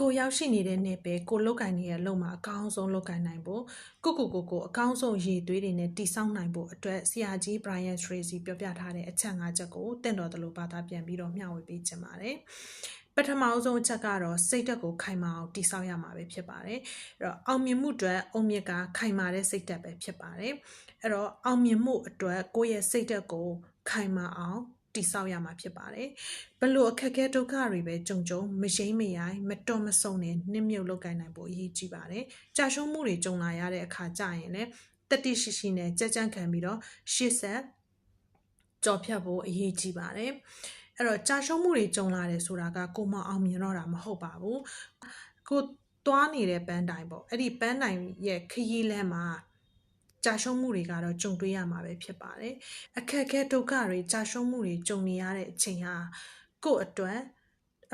ကိုရောက်ရှိနေတဲ့နယ်ပယ်ကိုလုတ်ကင်နေရဲ့လုံမှာအကောင်းဆုံးလုတ်ကင်နိုင်ဖို့ကိုကိုကိုကိုအကောင်းဆုံးရည်သွေးတွေနဲ့တိဆောက်နိုင်ဖို့အတွက်ဆရာကြီး Brian Tracy ပြောပြထားတဲ့အချက်၅ချက်ကိုတင့်တော်တယ်လို့ဘာသာပြန်ပြီးတော့မျှဝေပေးချင်ပါတယ်ပထမအဆုံးအချက်ကတော့စိတ်ဓာတ်ကိုခိုင်မာအောင်တိဆောက်ရမှာပဲဖြစ်ပါတယ်အဲ့တော့အောင်မြင်မှုအတွက်အုံမြစ်ကခိုင်မာတဲ့စိတ်ဓာတ်ပဲဖြစ်ပါတယ်အဲ့တော့အောင်မြင်မှုအတွက်ကိုယ့်ရဲ့စိတ်ဓာတ်ကိုခိုင်မာအောင် တိဆောက်ရမှာဖြစ်ပါတယ်ဘလို့အခက်အခဲဒုက္ခတွေပဲကြုံကြုံမရှိမရိုင်းမတော်မဆုံနဲ့နှိမ့်မြုပ်လောက်ကိုင်းနိုင်ဖို့အရေးကြီးပါတယ်ကြာရှုံးမှုတွေကြုံလာရတဲ့အခါကြရင်လည်းတတိရှိရှိနဲ့ကြက်ကြန့်ခံပြီးတော့ရှေ့ဆက်ကြော်ဖြတ်ဖို့အရေးကြီးပါတယ်အဲ့တော့ကြာရှုံးမှုတွေကြုံလာတယ်ဆိုတာကကိုမအောင်မြင်တော့တာမဟုတ်ပါဘူးကိုသွားနေတဲ့ပန်းတိုင်ပေါ့အဲ့ဒီပန်းတိုင်ရဲ့ခရီးလမ်းမှာ ကြာရှုံးမှုတွေကတော့ကြုံတွေ့ရမှာပဲဖြစ်ပါတယ်အခက်အခဲဒုက္ခတွေကြာရှုံးမှုတွေကြုံနေရတဲ့အချိန်ဟာကိုယ့်အတွက်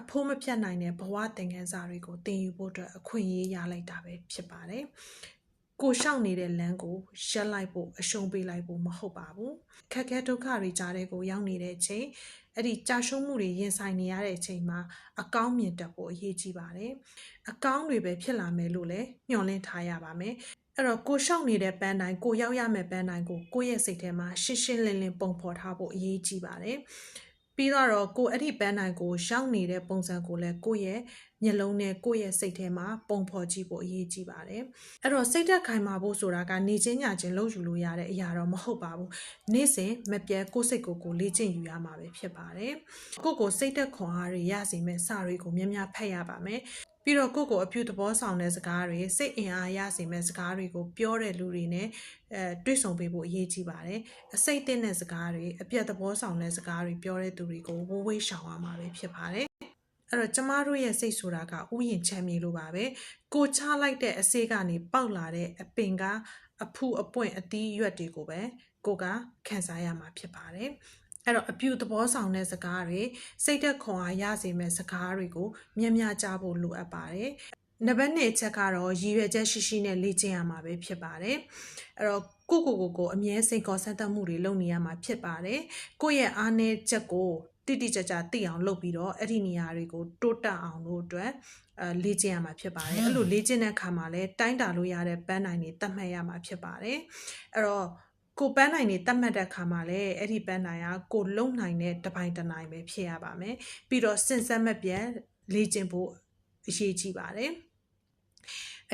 အဖိုးမပြတ်နိုင်တဲ့ဘဝသင်ခန်းစာတွေကိုသင်ယူဖို့အတွက်အခွင့်အရေးရလိုက်တာပဲဖြစ်ပါတယ်ကိုရှောက်နေတဲ့လမ်းကိုရက်လိုက်ဖို့အရှုံးပေးလိုက်ဖို့မဟုတ်ပါဘူးခက်ခဲဒုက္ခတွေကြားတဲ့ကိုရောက်နေတဲ့အချိန်အဲ့ဒီကြာရှုံးမှုတွေရင်ဆိုင်နေရတဲ့အချိန်မှာအကောင်းမြင်တတ်ဖို့အရေးကြီးပါတယ်အကောင်းတွေပဲဖြစ်လာမယ်လို့လည်းညွှန်လင့်ထားရပါမယ် အဲ့တော့ကိုရှောက်နေတဲ့ပန်းတိုင်းကိုရောက်ရမယ့်ပန်းတိုင်းကိုကိုယ့်ရဲ့စိတ်ထဲမှာရှင်းရှင်းလင်းလင်းပုံဖော်ထားဖို့အရေးကြီးပါတယ်ပြီးတော့ကိုအဲ့ဒီပန်းတိုင်းကိုရောက်နေတဲ့ပုံစံကိုလည်းကိုယ့်ရဲ့မျက်လုံးနဲ့ကိုယ့်ရဲ့စိတ်ထဲမှာပုံဖော်ကြည့်ဖို့အရေးကြီးပါတယ်အဲ့တော့စိတ်သက်ခိုင်မာဖို့ဆိုတာကနေချင်းညာချင်းလုပ်ယူလို့ရတဲ့အရာတော့မဟုတ်ပါဘူးနေ့စဉ်မပြတ်ကိုယ်စိတ်ကိုကိုလေ့ကျင့်ယူရမှာပဲဖြစ်ပါတယ်ကိုကိုစိတ်သက်ခွန်အားတွေရစေမဲ့စာတွေကိုများများဖတ်ရပါမယ် ပြီးတော့ကိုယ့်ကိုအပြုသဘောဆောင်တဲ့စကားတွေစိတ်အင်အားရစေမဲ့စကားတွေကိုပြောတဲ့လူတွေနဲ့အဲတွေ့ဆုံပေးဖို့အရေးကြီးပါတယ်အစိတ်တင်တဲ့စကားတွေအပြတ်သဘောဆောင်တဲ့စကားတွေပြောတဲ့သူတွေကိုဝိုးဝေးရှောင်ရမှာပဲဖြစ်ပါတယ်အဲ့တော့ကျမတို့ရဲ့စိတ်ဆိုတာကဥယျင်ချမ်းမြေလိုပါပဲကိုချလိုက်တဲ့အစေးကနေပေါက်လာတဲ့အပင်ကအဖူအပွင့်အသီးရွက်တွေကိုပဲကိုကခံစားရမှာဖြစ်ပါတယ် အဲ့တော့အပြူသဘောဆောင်တဲ့စကားတွေစိတ်သက်ခွန်အားရစေမဲ့စကားတွေကိုမြင်များကြားဖို့လိုအပ်ပါတယ်နံပါတ်1အချက်ကတော့ရည်ရွယ်ချက်ရှိရှိနဲ့လေ့ကျင့်ရမှာပဲဖြစ်ပါတယ်အဲ့တော့ကိုကိုကိုကိုအမြဲစိတ်ကောဆန်းတတ်မှုတွေလုပ်နေရမှာဖြစ်ပါတယ်ကိုယ့်ရဲ့အားနည်းချက်ကိုတိတိကျကျသိအောင်လုပ်ပြီးတော့အဲ့ဒီနေရာတွေကိုတိုးတက်အောင်လို့အတွက်အဲလေ့ကျင့်ရမှာဖြစ်ပါတယ်အဲ့လိုလေ့ကျင့်တဲ့အခါမှာလည်းတိုင်းတာလို့ရတဲ့ပန်းနိုင်တွေတတ်မှတ်ရမှာဖြစ်ပါတယ်အဲ့တော့ ကိုပန်းနိုင်နေတတ်မှတ်တဲ့ခါမှာလည်းအဲ့ဒီပန်းနိုင်ကကိုလုံနိုင်တဲ့တပိုင်းတနိုင်ပဲဖြစ်ရပါမယ်ပြီးတော့စင်စက်မပြတ်လေ့ကျင့်ဖို့အရေးကြီးပါတယ်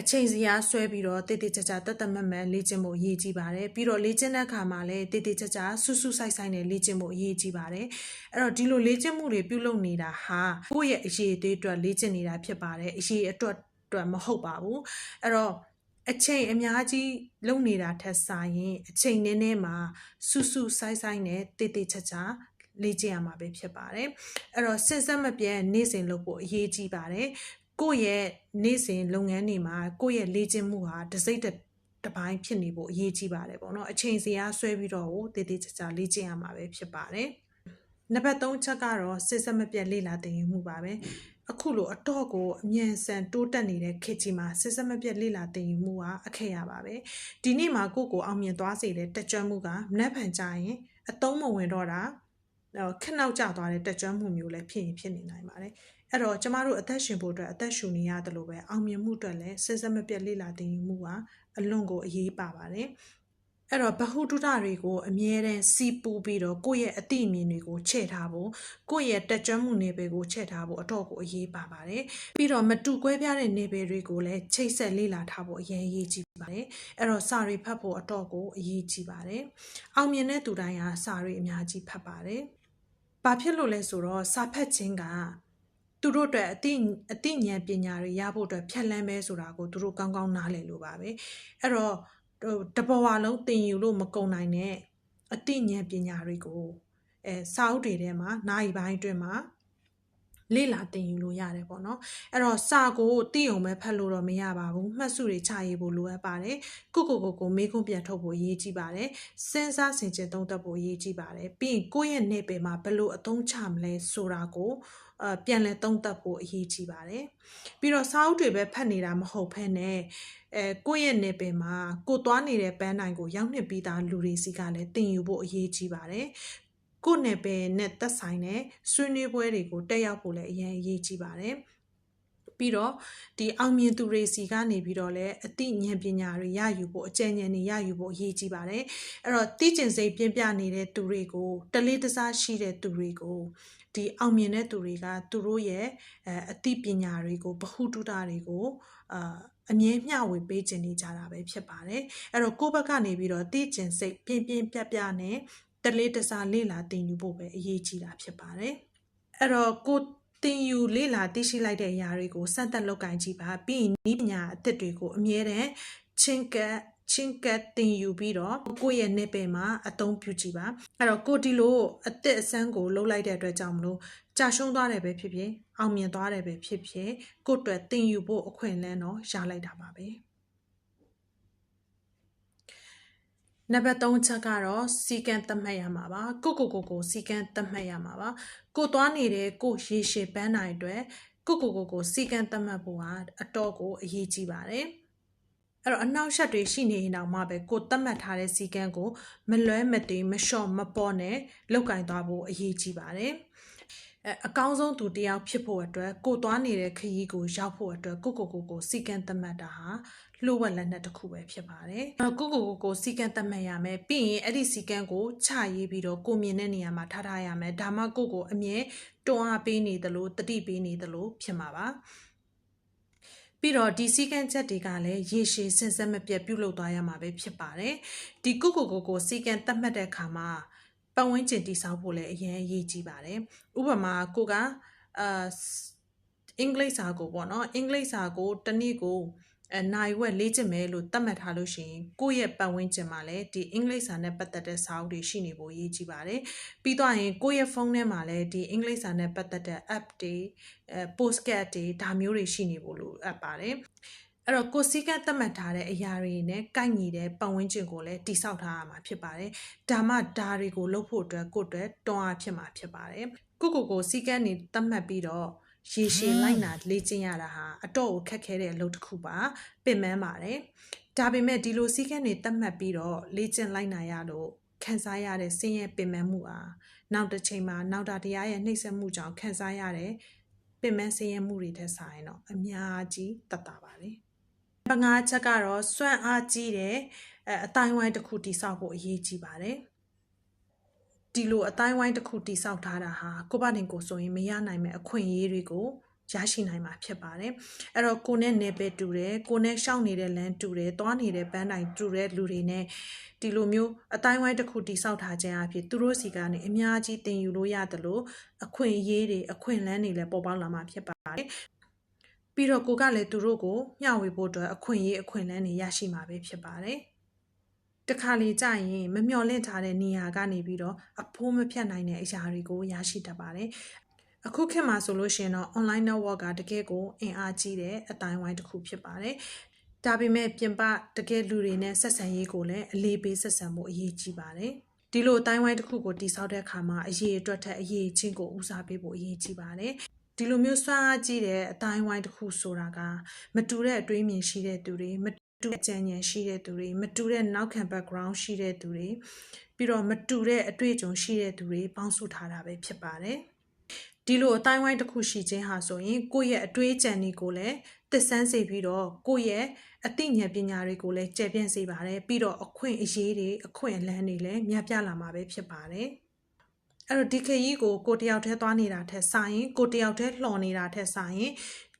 အချိန်စီအားဆွဲပြီးတော့တိတိကျကျတတ်တမတ်မတ်လေ့ကျင့်ဖို့အရေးကြီးပါတယ်ပြီးတော့လေ့ကျင့်တဲ့အခါမှာလည်းတိတိကျကျဆူဆူဆိုင်ဆိုင်နဲ့လေ့ကျင့်ဖို့အရေးကြီးပါတယ်အဲ့တော့ဒီလိုလေ့ကျင့်မှုတွေပြုလုပ်နေတာဟာကိုယ့်ရဲ့အရေးအသေးအတွက်လေ့ကျင့်နေတာဖြစ်ပါတယ်အရေးအတွက်အတွက်မဟုတ်ပါဘူးအဲ့တော့ အချိန်အများကြီးလုံနေတာထက်စာရင်အချိန်နည်းနည်းမှာဆူဆူဆိုင်ဆိုင်နဲ့တေးသေးချာချာလေ့ကျင့်ရမှာပဲဖြစ်ပါတယ်အဲ့တော့စဉ်ဆက်မပြတ်နေ့စဉ်လုပ်ဖို့အရေးကြီးပါတယ်ကိုယ့်ရဲ့နေ့စဉ်လုပ်ငန်းတွေမှာကိုယ့်ရဲ့လေ့ကျင့်မှုဟာတစ်စိတ်တပိုင်းဖြစ်နေဖို့အရေးကြီးပါတယ်ပေါ့နော်အချိန်စီအားဆွဲပြီးတော့တေးသေးချာချာလေ့ကျင့်ရမှာပဲဖြစ်ပါတယ်နံပါတ်3ချက်ကတော့စစ်စက်မပြတ်လေ့လာသင်ယူမှုပါပဲ အခုလိုအတော့ကိုအမြန်ဆန်တိုးတက်နေတဲ့ခေတ်ကြီးမှာစစ်စက်မပြတ်လေ့လာသင်ယူမှုဟာအခက်ရပါပဲဒီနေ့မှာကိုကိုအောင်မြင်သွားစေတဲ့တက်ကြွမှုကမနှက်ဖန်ကြရင်အတုံးမဝင်တော့တာခက်နောက်ကျသွားတဲ့တက်ကြွမှုမျိုးလည်းဖြစ်ရင်ဖြစ်နေနိုင်ပါတယ်အဲ့တော့ကျမတို့အသက်ရှင်ဖို့အတွက်အသက်ရှူနေရတယ်လို့ပဲအောင်မြင်မှုအတွက်လည်းစစ်စက်မပြတ်လေ့လာသင်ယူမှုကအလွန်ကိုအရေးပါပါတယ် အဲ့တော့ဗဟုတုတတွေကိုအမြဲတမ်းစီးပူးပြီးတော့ကိုယ့်ရဲ့အသိအမြင်တွေကိုချဲ့ထားဖို့ကိုယ့်ရဲ့တက်ကြွမှုနေပယ်ကိုချဲ့ထားဖို့အတော့ကိုအရေးပါပါတယ်ပြီးတော့မတူကွဲပြားတဲ့နေပယ်တွေကိုလည်းချိတ်ဆက်လေ့လာထားဖို့အရင်အရေးကြီးပါတယ်အဲ့တော့စာရီဖတ်ဖို့အတော့ကိုအရေးကြီးပါတယ်အောင်မြင်တဲ့သူတိုင်းဟာစာရီအများကြီးဖတ်ပါတယ်ဘာဖြစ်လို့လဲဆိုတော့စာဖတ်ခြင်းကသူတို့အတွက်အသိအသိဉာဏ်ပညာတွေရဖို့အတွက်ဖြတ်လန်းပဲဆိုတာကိုသူတို့ကောင်းကောင်းနားလည်လို့ပါပဲအဲ့တော့ တဘဝလုံးသင်ယူလို့မကုန်နိုင်တဲ့အသိဉာဏ်ပညာတွေကိုအဲစာအုပ်တွေထဲမှာနိုင်ပိုင်းအတွင်းမှာ လေ့လာသင်ယူလို့ရတယ်ပေါ့နော်အဲ့တော့စာကိုသိအောင်ပဲဖတ်လို့တော့မရပါဘူးမှတ်စုတွေချရေးဖို့လိုအပ်ပါတယ်ကုကိုကိုကိုမေးခွန်းပြန်ထုတ်ဖို့အရေးကြီးပါတယ်စဉ်းစားဆင်ခြင်သုံးသပ်ဖို့အရေးကြီးပါတယ်ပြီးရင်ကိုယ့်ရဲ့နေပယ်မှာဘယ်လိုအသုံးချမလဲဆိုတာကိုအပြန်လဲသုံးသပ်ဖို့အရေးကြီးပါတယ်ပြီးတော့စာအုပ်တွေပဲဖတ်နေတာမဟုတ်ဘဲနဲ့အဲကိုယ့်ရဲ့နေပယ်မှာကိုသွားနေတဲ့ပန်းနိုင်ကိုရောက်နှစ်ပြီးသားလူတွေစီကလည်းတင်ယူဖို့အရေးကြီးပါတယ် ကိုနယ်ပယ်နဲ့သက်ဆိုင်တဲ့ဆွေးနွေးပွဲတွေကိုတက်ရောက်ဖို့လည်းအရင်အရေးကြီးပါတယ်ပြီးတော့ဒီအောင်မြင်သူတွေစီကနေပြီးတော့လည်းအသိဉာဏ်ပညာတွေရယူဖို့အကျဉ်းဉာဏ်တွေရယူဖို့အရေးကြီးပါတယ်အဲ့တော့သိကျင်စိတ်ပြင်းပြနေတဲ့သူတွေကိုတလေးတစားရှိတဲ့သူတွေကိုဒီအောင်မြင်တဲ့သူတွေကသူတို့ရဲ့အဲအသိပညာတွေကိုဗဟုတုတတွေကိုအာအမြဲမျှဝေပေးခြင်းနေကြတာပဲဖြစ်ပါတယ်အဲ့တော့ကိုယ့်ဘက်ကနေပြီးတော့သိကျင်စိတ်ပြင်းပြင်းပြပြနဲ့ တလေးတစားလေ့လာသင်ယူဖို့ပဲအရေးကြီးတာဖြစ်ပါတယ်အဲ့တော့ကိုတင်ယူလေ့လာသိရှိလိုက်တဲ့အရာတွေကိုစမ်းသပ်လုပ်ကင်ကြည့်ပါပြီးရင်ဤပညာအသစ်တွေကိုအမြဲတမ်းချင်းကပ်ချင်းကပ်တင်ယူပြီးတော့ကိုယ့်ရဲ့နေပယ်မှာအသုံးပြုကြည့်ပါအဲ့တော့ကိုဒီလိုအသက်အစမ်းကိုလှုပ်လိုက်တဲ့အတွက်ကြောင့်မလို့ကြာရှုံးသွားတယ်ပဲဖြစ်ဖြစ်အောင်မြင်သွားတယ်ပဲဖြစ်ဖြစ်ကိုယ့်အတွက်တင်ယူဖို့အခွင့်အလမ်းတော့ရလိုက်တာပါပဲ နံပါတ်3ချက်ကတော့စီကံသတ်မှတ်ရမှာပါကိုကိုကိုကိုစီကံသတ်မှတ်ရမှာပါကိုသွားနေတဲ့ကိုရေရှည်ပန်းနိုင်အတွက်ကိုကိုကိုကိုစီကံသတ်မှတ်ဖို့ဟာအတော့ကိုအရေးကြီးပါတယ်အဲ့တော့အနောက်ရှက်တွေရှိနေရင်တော့မှပဲကိုသတ်မှတ်ထားတဲ့စီကံကိုမလွဲမသွေမလျှော့မပေါ်နဲ့လောက်ကင်သွားဖို့အရေးကြီးပါတယ် အဲအကောင်းဆုံးသူတယောက်ဖြစ်ဖို့အတွက်ကိုသွားနေတဲ့ခရီးကိုရောက်ဖို့အတွက်ကိုကိုကိုကိုစီကံသတ်မှတ်တာဟာလှုပ်ဝက်လက်နက်တစ်ခုပဲဖြစ်ပါတယ်။ကိုကိုကိုကိုစီကံသတ်မှတ်ရမယ်။ပြီးရင်အဲ့ဒီစီကံကိုချရေးပြီးတော့ကိုမြင်တဲ့နေရာမှာထားထားရမယ်။ဒါမှကိုကိုအမြဲတွန်းအားပေးနေသလိုတတိပေးနေသလိုဖြစ်မှာပါ။ပြီးတော့ဒီစီကံချက်တွေကလည်းရေရှည်စင်ဆက်မပြတ်ပြုလုပ်သွားရမှာပဲဖြစ်ပါတယ်။ဒီကိုကိုကိုကိုစီကံသတ်မှတ်တဲ့အခါမှာ ပတ်ဝန်းကျင်တည်ဆောက်ဖို့လည်းအရင်အရေးကြီးပါတယ်။ဥပမာကိုကအာအင်္ဂလိပ်စာကိုပေါ့နော်အင်္ဂလိပ်စာကိုတနည်းကိုအဲနိုင်ဝက်လေ့ကျင့်မယ်လို့သတ်မှတ်ထားလို့ရှိရင်ကိုယ့်ရဲ့ပတ်ဝန်းကျင်မှာလည်းဒီအင်္ဂလိပ်စာနဲ့ပတ်သက်တဲ့စာအုပ်တွေရှိနေဖို့အရေးကြီးပါတယ်ပြီးတော့ရင်ကိုယ့်ရဲ့ဖုန်းထဲမှာလည်းဒီအင်္ဂလိပ်စာနဲ့ပတ်သက်တဲ့ app တွေအဲ postcard တွေဒါမျိုးတွေရှိနေဖို့လိုအပ်ပါတယ် အဲ့တော့ကိုစီကသတ်မှတ်ထားတဲ့အရာတွေနဲ့ကိုက်ညီတဲ့ပတ်ဝန်းကျင်ကိုလည်းတိဆောက်ထားရမှာဖြစ်ပါတယ်။ဒါမှဒါတွေကိုလုပ်ဖို့အတွက်ကိုယ့်အတွက်တွန်းအားဖြစ်မှာဖြစ်ပါတယ်။ကိုကိုကိုစီကနေသတ်မှတ်ပြီးတော့ရေရှည်လိုက်နာလေ့ကျင့်ရတာဟာအတော့ကိုခက်ခဲတဲ့အလုပ်တစ်ခုပါပင်ပန်းပါတယ်ဒါပေမဲ့ဒီလိုစည်းကမ်းတွေသတ်မှတ်ပြီးတော့လေ့ကျင့်လိုက်နာရလို့ခံစားရတဲ့ဆင်းရဲပင်ပန်းမှုအားနောက်တစ်ချိန်မှာနောက်တာတရားရဲ့နှိမ့်ဆက်မှုကြောင့်ခံစားရတဲ့ပင်ပန်းဆင်းရဲမှုတွေထက်ဆိုင်တော့အများကြီးတတ်တာပါတယ် ပငါချက်ကတော့စွန့်အားကြီးတဲ့အတိုင်းဝိုင်းတစ်ခုတိဆောက်ဖို့အရေးကြီးပါတယ်ဒီလိုအတိုင်းဝိုင်းတစ်ခုတိဆောက်ထားတာဟာကိုပါတင်ကိုဆိုရင်မရနိုင်မဲ့အခွင့်အရေးတွေကိုရရှိနိုင်မှာဖြစ်ပါတယ်အဲ့တော့ကိုနဲ့နေပဲတူတယ်ကိုနဲ့ရှောက်နေတဲ့လမ်းတူတယ်သွားနေတဲ့ပန်းတိုင်တူတဲ့လူတွေနဲ့ဒီလိုမျိုးအတိုင်းဝိုင်းတစ်ခုတိဆောက်ထားခြင်းအဖြစ်သူတို့စီကနေအများကြီးတင်ယူလို့ရတယ်လို့အခွင့်အရေးတွေအခွင့်အလမ်းတွေလည်းပေါ်ပေါက်လာမှာဖြစ်ပါတယ် ပြီးတော့ကိုကလည်းသူတို့ကိုမျှဝေဖို့အတွက်အခွင့်အရေးအခွင့်အလမ်းတွေရရှိမှာပဲဖြစ်ပါတယ်တခါလေကြာရင်မမျော်လင့်ထားတဲ့နေရာကနေပြီးတော့အဖိုးမဖြတ်နိုင်တဲ့အရာတွေကိုရရှိတတ်ပါတယ်။အခုခေတ်မှာဆိုလို့ရှိရင်တော့ online network ကတကယ်ကိုအင်အားကြီးတဲ့အတိုင်းဝိုင်းတစ်ခုဖြစ်ပါတယ်။ဒါပေမဲ့ပြင်ပတကယ်လူတွေနဲ့ဆက်ဆံရေးကိုလည်းအလေးပေးဆက်ဆံဖို့အရေးကြီးပါတယ်။ဒီလိုအတိုင်းဝိုင်းတစ်ခုကိုတိစောက်တဲ့အခါမှာအရေးအတွက်ထက်အရေးချင်းကိုဦးစားပေးဖို့အရေးကြီးပါတယ်။ ဒီလိုမျိုးစွမ်းအားကြီးတဲ့အတိုင်းဝိုင်းတစ်ခုဆိုတာကမတူတဲ့အတွေးမြင်ရှိတဲ့သူတွေမတူတဲ့ကြံဉာဏ်ရှိတဲ့သူတွေမတူတဲ့နောက်ခံ background ရှိတဲ့သူတွေပြီးတော့မတူတဲ့အတွေ့အကြုံရှိတဲ့သူတွေပေါင်းစုထားတာပဲဖြစ်ပါတယ်ဒီလိုအတိုင်းဝိုင်းတစ်ခုရှိခြင်းဟာဆိုရင်ကိုယ့်ရဲ့အတွေ့အကြံတွေကိုလည်းသစ်ဆန်းစေပြီးတော့ကိုယ့်ရဲ့အသိဉာဏ်ပညာတွေကိုလည်းကျယ်ပြန့်စေပါတယ်ပြီးတော့အခွင့်အရေးတွေအခွင့်အလမ်းတွေလည်းများပြားလာမှာပဲဖြစ်ပါတယ် အဲ့တော့ဒီခရီးကိုကိုတယောက်တည်းသွားနေတာထက်ဆိုင်ကိုတယောက်တည်းလှော်နေတာထက်ဆိုင်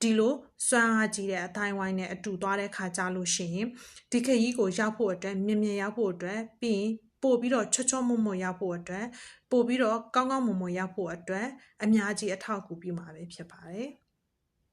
ဒီလိုစွမ်းအားကြီးတဲ့အတိုင်းဝိုင်းနဲ့အတူသွားတဲ့ခါကြလို့ရှိရင်ဒီခရီးကိုရောက်ဖို့အတွက်မြင်မြင်ရောက်ဖို့အတွက်ပြီးရင်ပို့ပြီးတော့ချောချောမွမွရောက်ဖို့အတွက်ပို့ပြီးတော့ကောင်းကောင်းမွန်မွန်ရောက်ဖို့အတွက်အများကြီးအထောက်အကူပြုမှာပဲဖြစ်ပါတယ်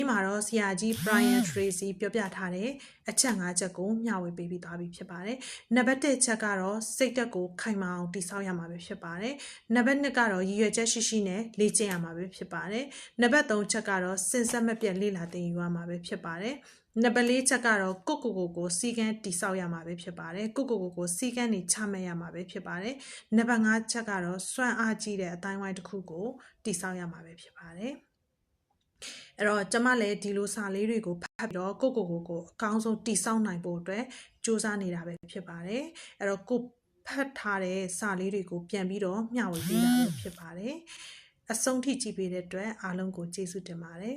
ဒီမှာတော့ဆရာကြီး Brian Tracy ပြောပြထားတဲ့အချက်၅ချက်ကိုမျှဝေပေးပြီးသွားပြီဖြစ်ပါတယ်။နံပါတ်၁ချက်ကတော့စိတ်သက်ကိုခိုင်မာအောင်တည်ဆောက်ရမှာပဲဖြစ်ပါတယ်။နံပါတ်2ကတော့ရည်ရွယ်ချက်ရှိရှိနဲ့လေ့ကျင့်ရမှာပဲဖြစ်ပါတယ်။နံပါတ်3ချက်ကတော့စင်ဆက်မပြတ်လေ့လာသင်ယူရမှာပဲဖြစ်ပါတယ်။နံပါတ်၄ချက်ကတော့ကိုကိုကိုကိုစီကန်းတိဆောက်ရမှာပဲဖြစ်ပါတယ်ကိုကိုကိုကိုစီကန်းနေချမှတ်ရမှာပဲဖြစ်ပါတယ်နံပါတ်၅ချက်ကတော့စွမ်းအားကြီးတဲ့အတိုင်းဝိုင်းတစ်ခုကိုတိဆောက်ရမှာပဲဖြစ်ပါတယ် အဲ့တော့ကျမလည်းဒီလိုစာလေးတွေကိုဖတ်ပြီးတော့ကိုကိုကိုကိုအကောင်းဆုံးတိစောက်နိုင်ဖို့အတွက်စူးစမ်းနေတာပဲဖြစ်ပါတယ်အဲ့တော့ကိုဖတ်ထားတဲ့စာလေးတွေကိုပြန်ပြီးတော့မျှဝေပေးတာပဲဖြစ်ပါတယ်အဆုံးထိကြည့်ပေးတဲ့အတွက်အားလုံးကိုကျေးဇူးတင်ပါတယ်